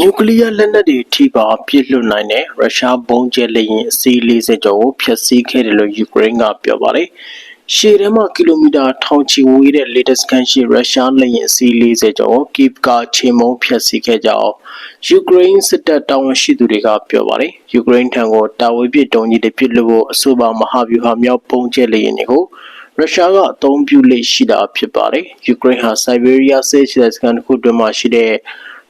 နျူကလ িয়ার လက်နက်တွေထိပါပြစ်လွတ်နိုင်တဲ့ရုရှားဘုံးကျဲလေယာဉ်အစီး40ကျော်ကိုဖျက်ဆီးခဲ့တယ်လို့ယူကရိန်းကပြောပါတယ်။ရှေ့ထဲမှာကီလိုမီတာထောင်ချီဝေးတဲ့ latest ကန်ရှိရုရှားလေယာဉ်အစီး40ကျော်ကိုကိဗ်ကချေမုံဖျက်ဆီးခဲ့ကြောင်းယူကရိန်းစစ်တပ်တာဝန်ရှိသူတွေကပြောပါတယ်။ယူကရိန်းထံကိုတာဝေးပစ်တုံးကြီးတွေပြစ်လို့ဖို့အဆိုပါမဟာဗျူဟာမြောက်ဘုံးကျဲလေယာဉ်တွေကိုရုရှားကအသုံးပြုလေ့ရှိတာဖြစ်ပါတယ်။ယူကရိန်းဟာဆိုက်ဘေးရီးယားစစ်စခန်းတစ်ခုတွင်မှရှိတဲ့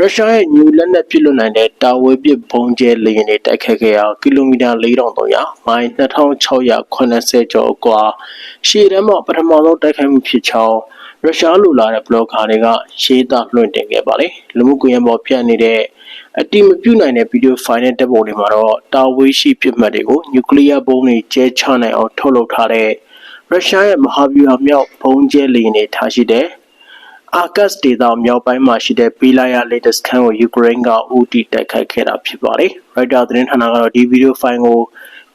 ရုရှားရဲ့ညူလက်နက်ပစ်လွတ်နိုင်တဲ့တာဝေးပစ်ဘုံကျဲလေယာဉ်တွေတိုက်ခတ်ခဲ့ရာကီလိုမီတာ4300မိုင်2680ကျော်ကွာရှေ့တန်းမှာပထမဆုံးတိုက်ခိုက်မှုဖြစ်ကြောင်းရုရှားလူလာတဲ့ဘလော့ဂါတွေကရေးသားလွှင့်တင်ခဲ့ပါတယ်လူမှုကွန်ရက်ပေါ်ပြန့်နေတဲ့အတိမပြုနိုင်တဲ့ဗီဒီယိုဖိုင်နဲ့တပ်ပုံတွေမှာတော့တာဝေးရှိပြစ်မှတ်တွေကိုနျူကလ িয়ার ဘုံတွေကျဲချနိုင်အောင်ထုတ်လုပ်ထားတဲ့ရုရှားရဲ့မဟာဗျူဟာမြောက်ဘုံကျဲလေယာဉ်တွေထားရှိတဲ့ အာကတ်ဒေသမြောက်ပိုင်းမှာရှိတဲ့ဘီလာယာလေတစခန်းကိုယူကရိန်းကဦးတည်တိုက်ခိုက်ခဲ့တာဖြစ်ပါတယ်။ရိုက်တာသတင်းဌာနကတော့ဒီဗီဒီယိုဖိုင်ကို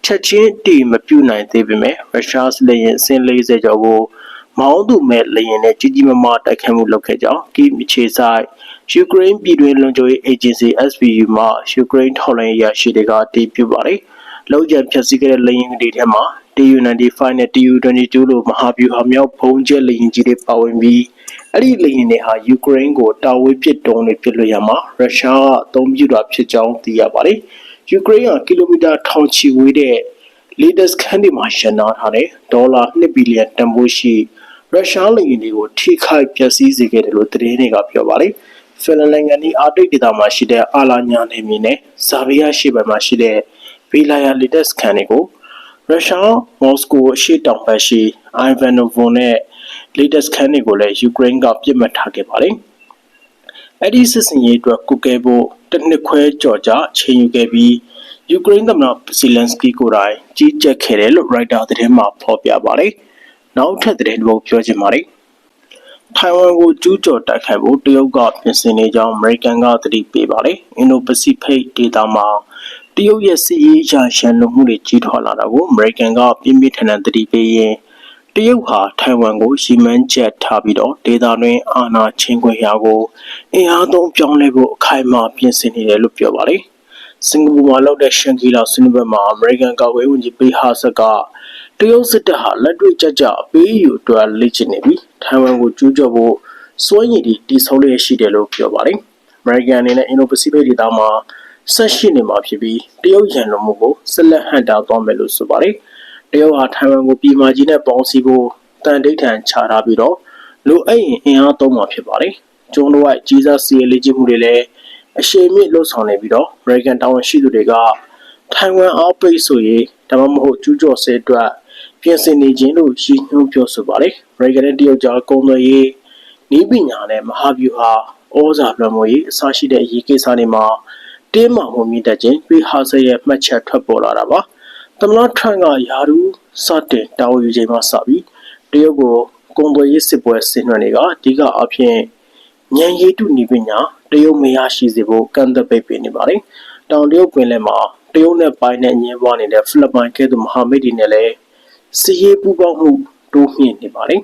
ချက်ချင်းတည်မပြုနိုင်သေးပေမဲ့ရုရှားစလေရင်အစင်း40ကျော်ကိုမောင်းသူမဲ့လေရင်နဲ့ကြီးကြီးမားမားတိုက်ခိုက်မှုလုပ်ခဲ့ကြောင်းကိအခြေဆိုင်ယူကရိန်းပြည်တွင်းလုံခြုံရေး agency SBU မှယူကရိန်းထောက်လှမ်းရေးရရှိတွေကတည်ပြုပါတယ်။လောက်ကျန်ဖြတ်စည်းခဲ့တဲ့လေရင်တွေထဲမှာ TU95 နဲ့ TU22 လို့မဟာဗျူဟာမြောက်ဘုံကျဲလေရင်ကြီးတွေပါဝင်ပြီး အဲ့ဒီလေယာဉ်တွေဟာယူကရိန်းကိုတာဝေးပစ်တုံးတွေပစ်လွှတ်ရမှာရုရှားကအသုံးပြုတာဖြစ်ကြောင်းသိရပါတယ်။ယူကရိန်းကကီလိုမီတာထောင်ချီဝေးတဲ့ latest ခန်းတွေမှာရှင်းနာထားတဲ့ဒေါ်လာ2ဘီလီယံတန်ဖိုးရှိရုရှားလေယာဉ်တွေကိုထိခိုက်ပျက်စီးစေခဲ့တယ်လို့သတင်းတွေကပြောပါတယ်။ဖင်လန်နိုင်ငံဒီအာတိတ်ဒေသမှာရှိတဲ့အာလာညာနယ်မြေနဲ့ဇာဗီယာရှိဘက်မှာရှိတဲ့ဗီလာယာ latest ခန်းတွေကိုရုရှားမော်စကိုအရှေ့တောင်ဘက်ရှိအိုင်ဗန်နိုဗွန်နဲ့ latest ခန်းတွေကိုလည်းယူကရိန်းကပြစ်မှတ်ထားခဲ့ပါတယ်။အဲ့ဒီစစ်စင်ရေးအတွက်ကုကဲဖို့တစ်နှစ်ခွဲကြော်ကြချိန်ယူခဲ့ပြီးယူကရိန်းသမ္မတဇီလန်စကီကိုယ်တိုင်ကြီးကြပ်ခဲ့တယ်လို့ရိုက်တာသတင်းမှာဖော်ပြပါတယ်။နောက်ထပ်သတင်းတစ်ပုဒ်ပြောချင်ပါတယ်။ထိုင်ဝမ်ကိုကျူးကျော်တိုက်ခိုက်ဖို့တရုတ်ကပြင်ဆင်နေကြောင်းအမေရိကန်ကသတိပေးပါတယ်။အင်ဒိုပစိဖိတ်ဒေသမှာတရုတ်ရဲ့စစ်ရေးရာရှန်လုံမှုတွေကြီးထွားလာတာကိုအမေရိကန်ကပြင်းပြထန်ထန်သတိပေးရင်း တရုတ်ဟာထိုင်ဝမ်ကိုရီမန်းချက်ထားပြီးတော့ဒေသတွင်းအာဏာချင်းခွင့်ရာကိုအင်အားသုံးပြောင်းလဲဖို့အခိုင်အမာပြင်ဆင်နေတယ်လို့ပြောပါတယ်။စင်ကာပူမှာလုပ်တဲ့ရှန်ကီလာဆွေးနွေးပွဲမှာအမေရိကန်ကာကွယ်ရေးဝန်ကြီးပေဟာဆက်ကတရုတ်စစ်တပ်ဟာလက်တွေ့ကြကြအပေးယူအတွက်လေ့ကျင့်နေပြီးထိုင်ဝမ်ကိုကျူးကျော်ဖို့စွမ်းရည်တည်ဆောက်လျက်ရှိတယ်လို့ပြောပါတယ်။အမေရိကန်အနေနဲ့အင်ဒိုပစိဖိတ်ဒေသမှာဆက်ရှိနေမှာဖြစ်ပြီးတရုတ်ရန်လိုမှုကိုဆက်လက်ဟန်တာသွားမယ်လို့ဆိုပါတယ်။ တရုတ်ဟာထိုင်ဝမ်ကိုပြည်မကြီးနဲ့ပေါင်းစည်းဖို့တန်တိတ်ထန်ချထားပြီးတော့လူအိမ်အင်အားသုံးမှာဖြစ်ပါတယ်။ကျုံတို့ကကြီးစားစီရေးလေ့ကျင့်မှုတွေလည်းအရှိန်မြင့်လှုပ်ဆောင်နေပြီးတော့ American တာဝန်ရှိသူတွေကထိုင်ဝမ်အောက်ပိတ်ဆိုရေးဒါမှမဟုတ်ကျူးကျော်ဆဲအတွက်ပြင်ဆင်နေခြင်းလို့ရှင်းညွှန်းပြောဆိုပါတယ်။ American နဲ့တရုတ်ကြားကုန်သွယ်ရေးဤပညာနဲ့မဟာဗျူဟာဩဇာလွှမ်းမိုးရေးအစရှိတဲ့အရေးကိစ္စတွေမှာတင်းမာမှုမြင့်တက်ခြင်းပြီးဟာဆဲရဲ့မှတ်ချက်ထွက်ပေါ်လာတာပါ။ သမ္မတထရန့်ကယာရူစတင်တာဝန်ယူချိန်မှစပြီးတရုတ်ကိုကုန်သွယ်ရေးစစ်ပွဲဆင်နွှဲနေကအဓိကအဖြစ်ဉာဏ်ရည်တုနေပညာတရုတ်မရရှိစေဖို့ကန့်သက်ပိတ်ပင်နေပါတယ်။တောင်တရုတ်ပင်လယ်မှာတရုတ်နဲ့ပိုင်းနဲ့ညှင်းပွားနေတဲ့ဖိလစ်ပိုင်ကဲ့သို့မဟာမိတ်တွေနဲ့လည်းစီးရေးပူးပေါင်းမှုတိုးမြှင့်နေပါတယ်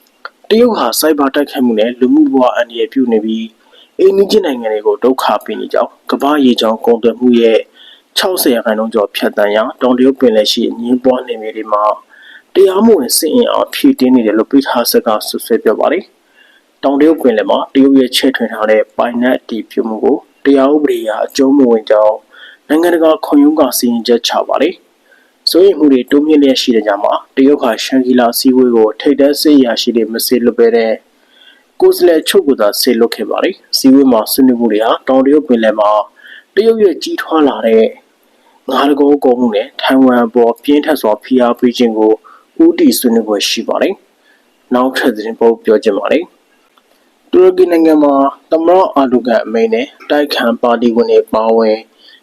။တရုတ်ဟာစိုက်ဘာတိုက်ခိုက်မှုနဲ့လူမှုဘဝအန္တရာယ်ပြုနေပြီးအိန္ဒိယနိုင်ငံတွေကိုဒုက္ခပေးနေကြောင်းကမ္ဘာရေချောင်းကုန်သွယ်မှုရဲ့ 60ရာခိုင်နှုန်းကျော်ဖြတ်တန်းရာတောင်တရုတ်ပင်လယ်ရှိအငင်းပွားနေမြေတွေမှာတရားမဝင်စစ်အင်အားဖြည့်တင်းနေတယ်လို့ပြည်ထားဆက်ကဆွဆွဲပြောပါတယ်။တောင်တရုတ်ပင်လယ်မှာတရုတ်ရဲ့ချဲ့ထွင်ထားတဲ့ပိုင်နက်တီပြုမှုကိုတရားဥပဒေအရအကျုံးမဝင်ကြောင်းနိုင်ငံတကာခွန်ယုံကစီရင်ချက်ချပါတယ်။ဆိုရင်မှုတွေတိုးမြင့်လျက်ရှိတဲ့ကြမှာတရုတ်ကရှန်ကီလာစီဝေးကိုထိတ်တန်းစစ်ရာရှိတွေမစေလွတ်ပဲတဲ့ကိုယ်စလဲချုပ်ကသာဆေလွတ်ခဲ့ပါတယ်။စီဝေးမှာဆွေးနွေးမှုတွေဟာတောင်တရုတ်ပင်လယ်မှာတရုတ်ရဲ့ကြီးထွားလာတဲ့ ငါးတကောကုန်းမှုနဲ့ထိုင်ဝမ်ပေါ်ပြင်းထန်စွာဖိအားပေးခြင်းကိုဦးတည်ဆွေးနွေးပွဲရှိပါတယ်။နောက်ထပ်သတင်းပုတ်ပြောချင်ပါတယ်။တူရကီနိုင်ငံမှာတမန်အာဒိုကန်အမိန်နဲ့တိုက်ခံပါတီဝင်တွေပါဝင်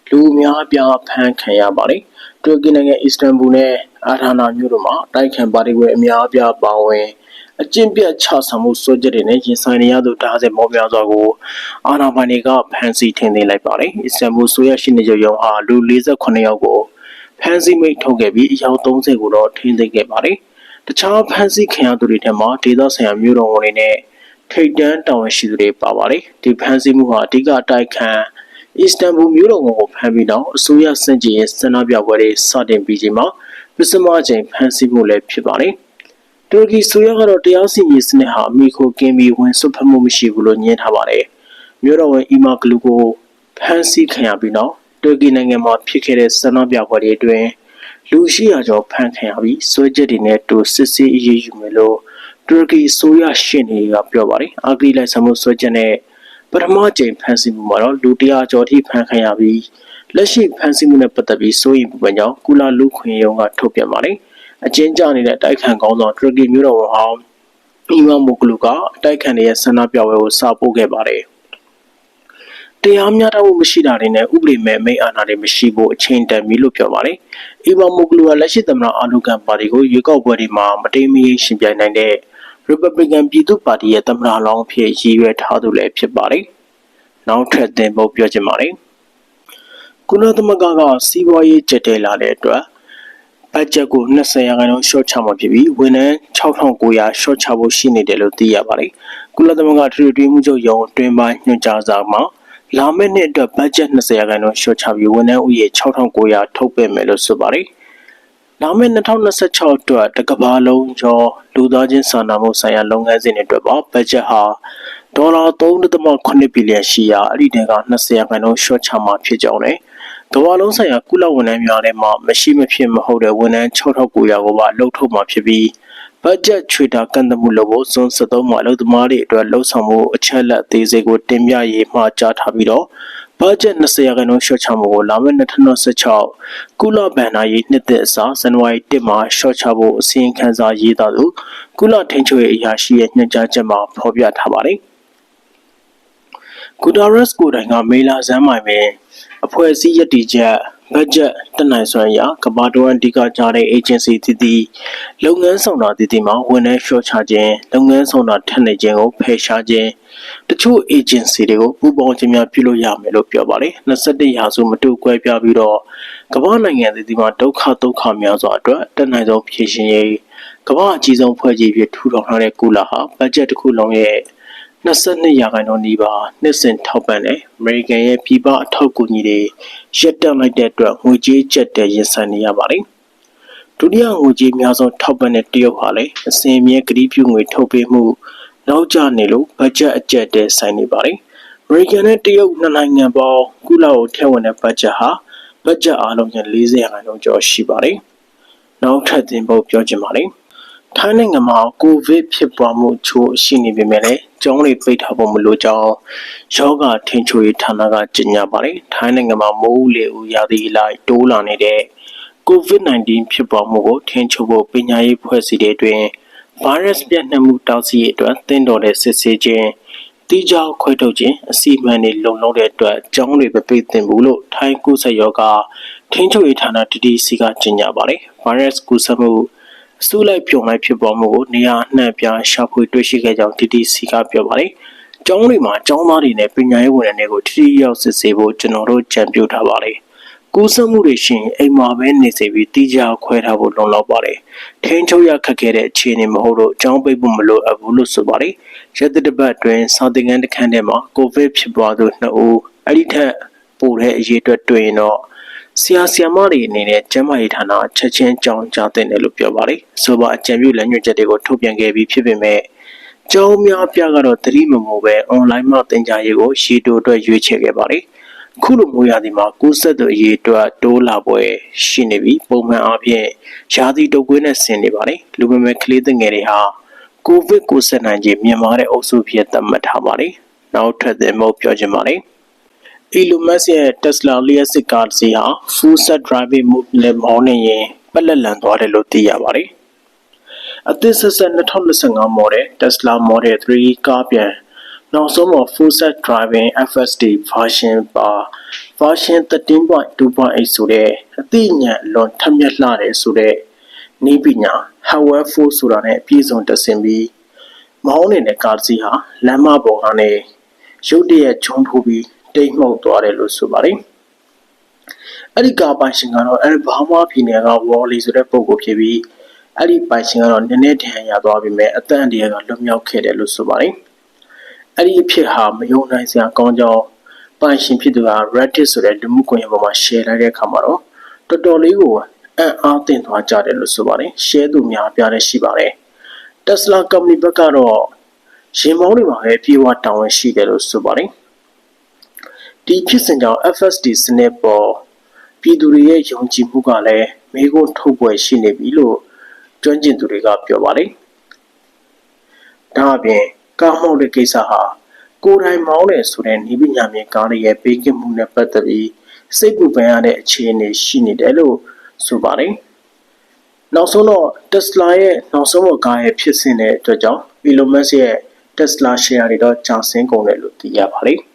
လူအများပြားဖမ်းခံရပါတယ်။တူရကီနိုင်ငံအစ္စတန်ဘူနဲ့အာထာနာမြို့တို့မှာတိုက်ခံပါတီဝင်အများပြားပါဝင် အကျင့်ပြတ်ချဆောင်မှုစွဲချက်တွေနဲ့ရင်ဆိုင်နေရသူတားဆယ်မောများစွာကိုအာဏာပိုင်တွေကဖမ်းဆီးထိန်းသိမ်းလိုက်ပါတယ်။အစ္စတန်ဘူဆိုရရှိနေကြရုံဟာလူ48ယောက်ကိုဖမ်းဆီးမိတ်ထုတ်ခဲ့ပြီးအယောက်30ကိုတော့ထိန်းသိမ်းခဲ့ပါတယ်။တခြားဖမ်းဆီးခံရသူတွေထဲမှာဒေသဆိုင်ရာမြို့တော်ဝန်တွေနဲ့ထိတ်တန်းတာဝန်ရှိသူတွေပါပါတယ်။ဒီဖမ်းဆီးမှုဟာအဓိကတိုက်ခံအစ္စတန်ဘူမြို့တော်ဝန်ကိုဖမ်းပြီးနောက်အစိုးရစန့်ကျင်ရေးဆန္ဒပြပွဲတွေစတင်ပြီးချိန်မှာပထမအကြိမ်ဖမ်းဆီးမှုလည်းဖြစ်ပါတယ်။ တူရကီဆိုရကတော့တရားစီရင်စနစ်ဟာအမိခိုကင်းပြီးဝင်ဆွတ်ဖက်မှုမရှိဘူးလို့ညင်းထားပါတယ်။မြို့တော်ဝန်အီမာဂလူကိုဖမ်းဆီးခံရပြီးနောက်တူရကီနိုင်ငံမှာဖြစ်ခဲ့တဲ့ဆန္ဒပြပွဲတွေအတွင်းလူရှိရာကျော်ဖမ်းခံရပြီးစွဲချက်တွေနဲ့တူစစ်ဆေးအရေးယူမယ်လို့တူရကီဆိုရရှင်းနေကပြောပါတယ်။အာဂရီလိုက်ဆမှုစွဲချက်နဲ့ပထမကြိမ်ဖမ်းဆီးမှုမှာတော့လူတရာကျော်ထိဖမ်းခံရပြီးလက်ရှိဖမ်းဆီးမှုနဲ့ပတ်သက်ပြီးစိုးရိမ်ပူပန်ကြောင်းကုလာလူခွင့်ရုံးကထုတ်ပြန်ပါတယ်။ အကျဉ်းချနေတဲ့တိုက်ခိုက်ကောင်းသောတူရကီမြို့တော်ဝန်ဟောင်းအီမာမိုကလူကအတိုက်ခံရဲ့ဆန္ဒပြပွဲကိုစာပို့ခဲ့ပါတယ်။တရားမျှတမှုမရှိတာတွေနဲ့ဥပဒေမဲ့မိတ်အာဏာတွေမရှိဖို့အချိန်တန်ပြီလို့ပြောပါတယ်။အီမာမိုကလူကလက်ရှိသမ္မတအာလူကန်ပါတီကိုရွေးကောက်ပွဲတွေမှာမတိမ်မယိမ်းရှင်ပြိုင်နိုင်တဲ့ Republican ပြည်သူ့ပါတီရဲ့သမ္မတလောင်းဖြစ်ရည်ရွယ်ထားသူလည်းဖြစ်ပါတယ်။နောက်ထပ်တင်ဖို့ပြောချင်ပါတယ်။ကုလသမဂ္ဂကစီးပွားရေးကြက်တဲလာတဲ့အတွက် ဘတ်ဂျက်ကို20ရာခိုင်နှုန်းရှော့ချမှာဖြစ်ပြီးဝန်ထမ်း6900ရှော့ချဖို့ရှိနေတယ်လို့သိရပါတယ်။ကုလသမဂ္ဂထွေထွေမှုချုပ်ရုံးအတွင်းပိုင်းညွှန်ကြားစာမှာလာမယ့်နှစ်အတွက်ဘတ်ဂျက်20ရာခိုင်နှုန်းရှော့ချပြီးဝန်ထမ်းဥယျာဉ်6900ထုတ်ပေးမယ်လို့ဆိုပါတယ်။လာမယ့်2026အတွက်တကဘာလုံးကျော်လူသားချင်းစာနာမှုဆိုင်ရာလုပ်ငန်းစဉ်တွေအတွက်ပါဘတ်ဂျက်ဟာဒေါ်လာ3.8ဘီလီယံရှိရာအဲ့ဒီတဲက20ရာခိုင်နှုန်းရှော့ချမှာဖြစ်ကြောင်းနဲ့ ကမ္ဘာလုံးဆိုင်ရာကုလဝန်ထမ်းများထဲမှာမရှိမဖြစ်မဟုတ်တဲ့ဝန်ထမ်း6900ကိုပါလှုပ်ထုတ်မှာဖြစ်ပြီးဘတ်ဂျက်ချွေတာကန့်သတ်မှုလုပ်ဖို့စွန်း73မှာအလုပ်သမားတွေအတွက်လှုပ်ဆောင်မှုအချက်လက်သေးစိတ်ကိုတင်ပြရေးမှာကြားထားပြီးတော့ဘတ်ဂျက်20ရာခိုင်နှုန်းရှော့ချမှုကိုလာမယ့်2026ကုလဘဏ္ဍာရေးနှစ်သက်အစားဇန်နဝါရီ1မှာရှော့ချဖို့အစီရင်ခံစာရေးသားသူကုလထိန်းချုပ်ရေးအရာရှိရဲ့ညွှန်ကြားချက်မှာဖော်ပြထားပါတယ်။ဂူတာရက်စ်ကိုတိုင်ကမေလာဇန်မိုင်ပဲ အဖွဲ့အစည်းရည်တည်ချက်ဘတ်ဂျက်တနိုင်စွမ်းရာကဘာတိုအန်ဒီကကြားတဲ့ agency တည်တည်လုပ်ငန်းဆောင်တာတည်တည်မှာဝန်ထမ်းလျှော့ချခြင်းလုပ်ငန်းဆောင်တာထပ်နေခြင်းကိုဖယ်ရှားခြင်းတချို့ agency တွေကိုပူးပေါင်းခြင်းများပြုလုပ်ရမယ်လို့ပြောပါတယ်21ရာစုမတူကွဲပြားပြီးတော့ကမ္ဘာနိုင်ငံတည်တည်မှာဒုက္ခဒုက္ခများစွာအတွက်တနိုင်ဆုံးဖြည့်ရှင်ရေးကမ္ဘာအကြီးဆုံးဖွဲ့စည်းပြီးထူထောင်ထားတဲ့ကူလာဟာဘတ်ဂျက်တစ်ခုလုံးရဲ့ 22ရာခိုင်နှုန်းနီးပါးနှစ်စဉ်ထောက်ပံ့တယ်။ American ရဲ့ပြည်ပအထောက်အကူညီတွေရပ်တန့်လိုက်တဲ့အတွက်ငွေကြေးကျပ်တဲ့ရင်ဆိုင်နေရပါတယ်။ဒုတိယငွေကြေးများဆုံးထောက်ပံ့တဲ့တရုတ်ဟာလည်းအစဉ်အမြဲကတိပြုငွေထုတ်ပေးမှုနောက်ကျနေလို့ဘတ်ဂျက်အကျက်တဲဆိုင်နေပါတယ်။ American နဲ့တရုတ်နှစ်နိုင်ငံပေါင်းကုလကိုထည့်ဝင်တဲ့ဘတ်ဂျက်ဟာဘတ်ဂျက်အားလုံးရဲ့40ရာခိုင်နှုန်းကျော်ရှိပါတယ်။နောက်ထပ်သင်ဖို့ပြောချင်ပါတယ်။ ထိုင်းနိုင်ငံမှာကိုဗစ်ဖြစ်ပွားမှုချို့ရှိနေပေမဲ့လည်းကျောင်းတွေပိတ်ထားဖို့မလိုကြောင်းယောဂထိန်ချိုရေးဌာနကကြေညာပါတယ်။ထိုင်းနိုင်ငံမှာမိုးလေဦးရာသီလိုက်တိုးလာနေတဲ့ COVID-19 ဖြစ်ပွားမှုကိုထိန်ချုပ်ဖို့ပညာရေးဖွဲ့စည်းတဲ့အတွင်းဗိုင်းရပ်စ်ပြန့်နှံ့မှုတောက်စီအတွက်တင်းတော်တဲ့စစ်ဆေးခြင်းတိကျခွဲထုတ်ခြင်းအစီအမံတွေလုံလောက်တဲ့အတွက်ကျောင်းတွေမပိတ်သင့်ဘူးလို့ထိုင်းကုသယောဂထိန်ချုပ်ရေးဌာန TDC ကကြေညာပါတယ်။ဗိုင်းရပ်စ်ကူးစက်မှု အစုလိုက်ပြုံလိုက်ဖြစ်ပေါ်မှုကိုနေရာအနှံ့ပြားရှာဖွေတွေ့ရှိခဲ့ကြောင်း TTC ကပြောပါတယ်။ကျောင်းတွေမှာကျောင်းသားတွေနဲ့ပညာရေးဝန်ထမ်းတွေကိုထိထိရောက်စစ်ဆေးဖို့ကျွန်တော်တို့ကြံပြုထားပါတယ်။ကူးစက်မှုတွေရှင်အိမ်မှာပဲနေစေပြီးတိကျခွဲထားဖို့လုံလောက်ပါတယ်။ထိန်းချုပ်ရခက်ခဲတဲ့အခြေအနေမဟုတ်လို့ကျောင်းပိတ်ဖို့မလိုအပ်ဘူးလို့ဆိုပါတယ်။ရက်သတ္တပတ်တွင်စာသင်ခန်းတစ်ခန်းထဲမှာကိုဗစ်ဖြစ်ပွားသူနှစ်ဦးအဲ့ဒီထက်ပိုတဲ့အရေးအတွက်တွေ့ရင်တော့ ဆရာဆရာမတွေအနေနဲ့ကျန်းမာရေးဌာနချက်ချင်းကြောင်းကြားတဲ့တယ်လို့ပြောပါတယ်။ဆိုပါအကြံပြုလမ်းညွှန်ချက်တွေကိုထုတ်ပြန်ခဲ့ပြီးဖြစ်ပေမဲ့ကျောင်းများပြကတော့သတိမမိုးပဲအွန်လိုင်းမှာသင်ကြားရေးကိုရှီတိုအတွက်ရွေးချယ်ခဲ့ပါတယ်။ခုလိုမျိုးရာသီမှာကိုယ်ဆက်သူအရေးအတွက်တိုးလာပွဲရှိနေပြီးပုံမှန်အားဖြင့်ရာသီတုပ်ကွေးနဲ့ဆင်နေပါတယ်။လူပေမဲ့ကလေးငယ်တွေဟာကိုဗစ်ကိုဆက်နိုင်ခြင်းမြန်မာတဲ့အုပ်စုဖြစ်သတ်မှတ်ထားပါတယ်။နောက်ထပ်သင်ဖို့ပြောချင်ပါတယ်။ Elon Musk ရဲ့ Tesla လျှပ်စစ်ကားတစ်စီးဟာ Full Self Driving Mode နဲ့မောင်းနေရင်ပက်လက်လန်သွားတယ်လို့သိရပါတယ်။အသစ်ဆက်ဆက်2025 model Tesla Model 3ကားပြန်နောက်ဆုံးမှာ Full Self Driving FSD version ပါ version 13.2.8ဆိုတဲ့အသိဉာဏ်အလွန်ထက်မြက်လှတယ်ဆိုတဲ့နည်းပညာ Hardware 4ဆိုတာနဲ့အပြည့်စုံတဆင်ပြီးမောင်းနေတဲ့ကားတစ်စီးဟာလမ်းမပေါ်ကနေရုတ်တရက်ဂျုံထိုးပြီး တိတ်မှုတ်သွားတယ်လို့ဆိုပါတယ်အဲ့ဒီကာပိုင်ရှင်ကတော့အဲ့ဘာမာပြည်နယ်ကဝေါ်လီဆိုတဲ့ပုံကိုဖြစ်ပြီးအဲ့ဒီပိုင်ရှင်ကတော့နည်းနည်းဒဏ်ရာသွားပြီးမဲ့အသက်အန္တရာယ်ကလွတ်မြောက်ခဲ့တယ်လို့ဆိုပါတယ်အဲ့ဒီအဖြစ်ဟာမယုံနိုင်စရာကောင်းကြောင်းပိုင်ရှင်ဖြစ်သူက Reddit ဆိုတဲ့လူမှုကွန်ရက်ပေါ်မှာ share လိုက်တဲ့အခါမှာတော့တော်တော်လေးကိုအံ့အားသင့်သွားကြတယ်လို့ဆိုပါတယ်။ share သူများပြားလည်းရှိပါတယ်။ Tesla company ဘက်ကတော့ရင်မောင်းတွေမှာပဲပြေဝတာဝန်ရှိတယ်လို့ဆိုပါတယ်။ ဒီဖြစ်စဉ်ကြောင့် FSD စနစ်ပေါ်ပြည်သူတွေရဲ့ယုံကြည်မှုကလည်းမေးခွန်းထုတ်ပွဲရှိနေပြီလို့ကျွမ်းကျင်သူတွေကပြောပါတယ်။ဒါအပြင်ကားမောင်းတဲ့ကိစ္စဟာကိုယ်တိုင်မောင်းတယ်ဆိုတဲ့ဤပညာမြေကားတွေရဲ့ပေးကမှုနဲ့ပတ်သက်ပြီးစိတ်ပူပန်ရတဲ့အခြေအနေရှိနေတယ်လို့ဆိုပါတယ်။နောက်ဆုံးတော့ Tesla ရဲ့နောက်ဆုံးကားရဲ့ဖြစ်စဉ်တဲ့အတွက်ကြောင့် Elon Musk ရဲ့ Tesla share တွေတော့ကျဆင်းကုန်တယ်လို့သိရပါတယ်။